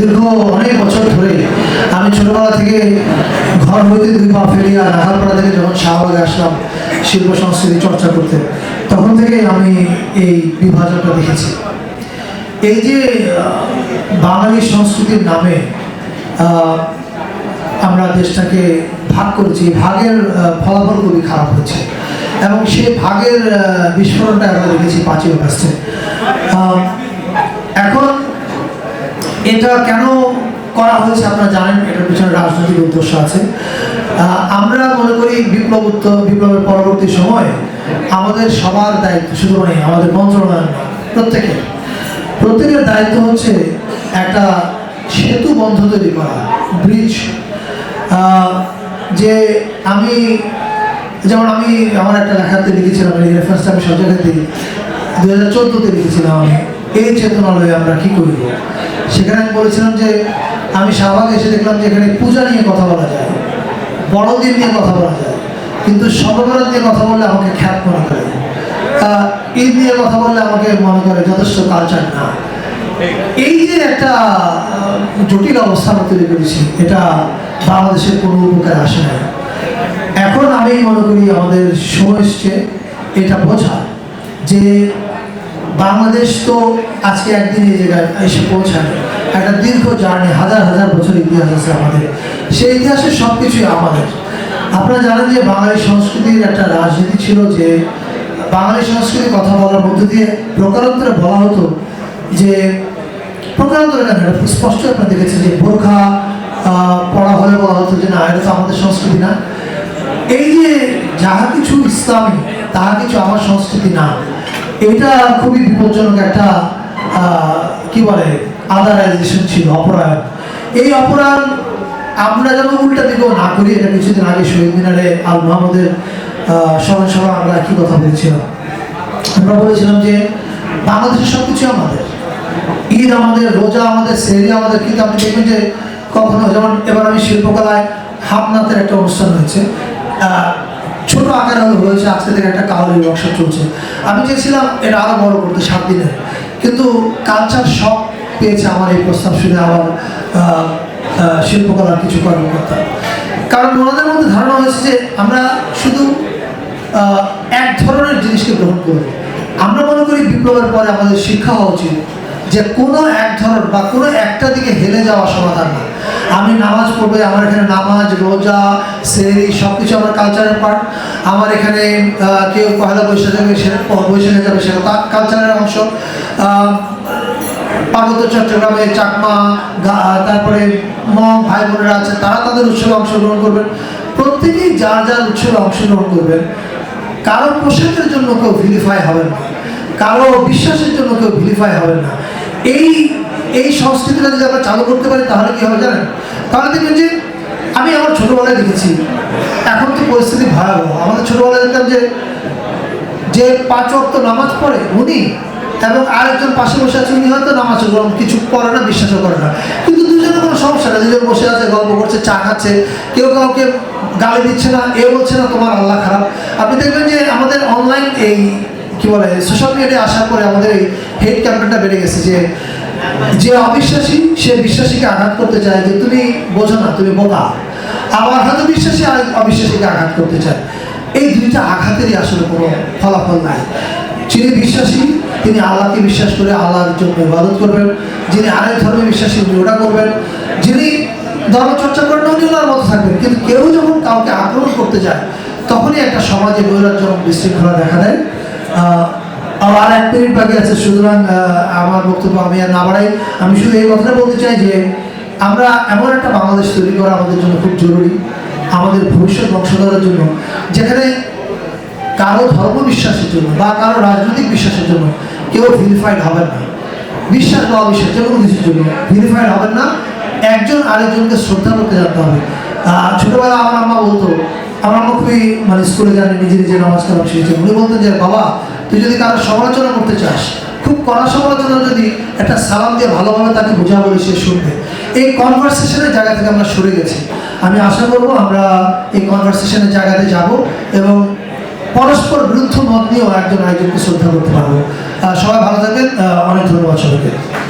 দীর্ঘ অনেক বছর ধরে আমি ছোটবেলা থেকে ঘর হইতে দুই পা ফেলিয়া নাগারপাড়া থেকে যখন শাহবাগে আসলাম শিল্প সংস্কৃতি চর্চা করতে, তখন থেকেই আমি এই বিভাজনটা দেখেছি। এই যে বাঙালি সংস্কৃতির নামে আমরা দেশটাকে ভাগ করেছি ভাগের ফলাফল খুবই খারাপ হচ্ছে এবং সেই ভাগের বিস্ফোরণটা আমরা দেখেছি পাঁচই অগাস্টে। এটা কেন করা হয়েছে আপনারা জানেন, এটার পিছনে রাজনৈতিক উদ্দেশ্য আছে। আমরা মনে করি বিপ্লব বিপ্লবের পরবর্তী সময়ে আমাদের সবার দায়িত্ব, শুধু নয়, আমাদের মন্ত্রণালয় প্রত্যেকের। প্রত্যেকের দায়িত্ব হচ্ছে একটা সেতু বন্ধ তৈরি করা ব্রিজ যে আমি, যেমন আমি আমার একটা লেখাতে লিখেছিলাম রেফারেন্সটা আমি সব জায়গায় দিই। দু হাজার চোদ্দোতে লিখেছিলাম আমি। এই চেতনালয়ে আমরা কি করব? সেখানে আমি বলেছিলাম যে, আমি শাহবাগে এসে দেখলাম যে এখানে পূজা নিয়ে কথা বলা যায় বড়দিন নিয়ে কথা বলা যায়, কিন্তু সর্ববরত নিয়ে কথা বললে আমাকে খ্যাত মনে করে। ঈদ নিয়ে কথা বললে আমাকে মনে করে যথেষ্ট কালচার না। এই যে একটা জটিল অবস্থা আমরা তৈরি করেছি, এটা বাংলাদেশের কোনো উপকারে আসে না এখন আমি মনে করি আমাদের সময় এসছে, এটা বোঝা যে বাংলাদেশ তো আজকে একদিন এই জায়গায় এসে পৌঁছায় একটা দীর্ঘ জার্নি, হাজার হাজার বছর ইতিহাস আছে আমাদের। সেই ইতিহাসের সব কিছুই আমাদের। আপনারা জানেন যে বাঙালি সংস্কৃতির একটা রাজনীতি ছিল যে বাঙালি সংস্কৃতির কথা বলার মধ্যে দিয়ে প্রকারান্তরে বলা হতো যে, প্রকারান্তরে কেন স্পষ্ট আপনারা দেখেছেন যে বোরখা পড়া হলে বলা হতো যে না, এটা তো আমাদের সংস্কৃতি না। এই যে যাহা কিছু ইসলামী, তাহা কিছু আমার সংস্কৃতি না। এটা খুবই বিপজ্জনক একটা কি বলে, আদারাইজেশন ছিল, অপরায়ণ। এই অপরায়ণ আমরা যেন উল্টা দিকেও না করি, এটা কিছুদিন আগে শহীদ মিনারে আল মোহাম্মদের স্মরণ সভা আমরা কি কথা বলেছিলাম। আমরা বলেছিলাম যে, বাংলাদেশের সব কিছু আমাদের। ঈদ আমাদের, রোজা আমাদের সেরি আমাদের, কিন্তু আপনি দেখবেন যে কখনো, যেমন এবার আমি শিল্পকলায় হাফনাথের একটা অনুষ্ঠান হয়েছে ছোট আকারে হয়েছে আজকে থেকে একটা কাউরি ওয়ার্কশপ চলছে। আমি চেয়েছিলাম এটা আরও বড় করতে সাত দিনে। কিন্তু কালচার শখ পেয়েছে আমার এই প্রস্তাব শুনে আমার শিল্পকলার কিছু কর্মকর্তা। কারণ ওনাদের মধ্যে ধারণা হয়েছে যে আমরা শুধু এক ধরনের জিনিসকে গ্রহণ করব আমরা মনে করি বিপ্লবের পরে আমাদের শিক্ষা হওয়া উচিত। যে কোনো এক ধরন বা কোনো একটা দিকে হেলে যাওয়া সমাধান না আমি নামাজ পড়বে, আমার এখানে নামাজ, রোজা সেরি সব কিছু আমার কালচারের পার্ট আমার এখানে কেউ পয়লা বৈশাখ সে বৈশাখে যাবে, সেটা তার কালচারের অংশ। পার্বত্য চট্টগ্রামে চাকমা তারপরে মম ভাই বোনেরা আছে, তারা তাদের উৎসবে অংশগ্রহণ করবেন। প্রত্যেকেই যার যার উৎসবে অংশগ্রহণ করবেন। কারও পোশাকের জন্য কেউ ভিলিফাই হবেন না। কারও বিশ্বাসের জন্য কেউ ভিলিফাই হবেন না। এই এই সংস্কৃতিটা যদি আমরা চালু করতে পারি, তাহলে কি হবে জানেন? তাহলে দেখবেন যে আমি আমার ছোটোবেলায় দেখেছি, এখন তো পরিস্থিতি ভয়াবহ। আমাদের ছোটোবেলায় দেখতাম যে যে পাঁচ অক্ত নামাজ পড়ে উনি এবং আরেকজন পাশে বসে আছে, উনি হয়তো নামাজ গ্রহণ কিছু করে না, বিশ্বাসও করে না। কিন্তু দুজনে কোনো সমস্যা নেই দুজন বসে আছে, গল্প করছে, চা খাচ্ছে, কেউ কাউকে গালি দিচ্ছে না, এ বলছে না, তোমার আল্লাহ খারাপ। আপনি দেখবেন যে আমাদের অনলাইন এই কি বলে সোশ্যাল মিডিয়ায় আসার পরে আমাদের এই হেড ক্যাম্পেনটা বেড়ে গেছে যে যে অবিশ্বাসী, সে বিশ্বাসীকে আঘাত করতে চায় যে, তুমি বোঝো না, তুমি বোকা। আবার হয়তো বিশ্বাসী আর অবিশ্বাসীকে আঘাত করতে চায়। এই দুইটা আঘাতেরই আসলে কোনো ফলাফল নাই। যিনি বিশ্বাসী, তিনি আল্লাহকে বিশ্বাস করে আল্লাহর জন্য ইবাদত করবেন। যিনি আরেক ধর্মে বিশ্বাসী উনি ওটা করবেন। যিনি ধর্মচর্চা করেন, উনি ওনার মতো থাকবেন। কিন্তু কেউ যখন কাউকে আক্রমণ করতে যায়, তখনই একটা সমাজে নৈরাজ্য এবং বিশৃঙ্খলা দেখা দেয়। আর এক মিনিট বাকি আছে, সুতরাং আমার বক্তব্য আমি আর না বাড়াই। আমি শুধু এই কথাটা বলতে চাই যে, আমরা এমন একটা বাংলাদেশ তৈরি করা আমাদের জন্য খুব জরুরি, আমাদের ভবিষ্যৎ বংশধরের জন্য, যেখানে কারও ধর্ম বিশ্বাসের জন্য বা কারও রাজনৈতিক বিশ্বাসের জন্য কেউ ভিলিফাইড হবেন না। বিশ্বাস বা অবিশ্বাস, যে কোনো কিছুর জন্য ভিলিফাইড হবেন না। একজন আরেকজনকে শ্রদ্ধা করতে জানতে হবে। ছোটবেলা আমার আম্মা বলতো আমার খুবই মানে স্কুলে জানে নিজে নিজে নামাজ কালাম শিখেছে উনি বলতেন যে বাবা তুই যদি কারও সমালোচনা করতে চাস খুব কড়া সমালোচনা যদি একটা সালাম দিয়ে ভালোভাবে তাকে বোঝা বলে সে শুনবে। এই কনভারসেশনের জায়গা থেকে আমরা সরে গেছি। আমি আশা করব আমরা এই কনভারসেশনের জায়গাতে যাব এবং পরস্পর বিরুদ্ধ মত নিয়েও একজন আরেকজনকে শ্রদ্ধা করতে পারব। সবাই ভালো থাকবেন। আহ, অনেক ধন্যবাদ সবাইকে।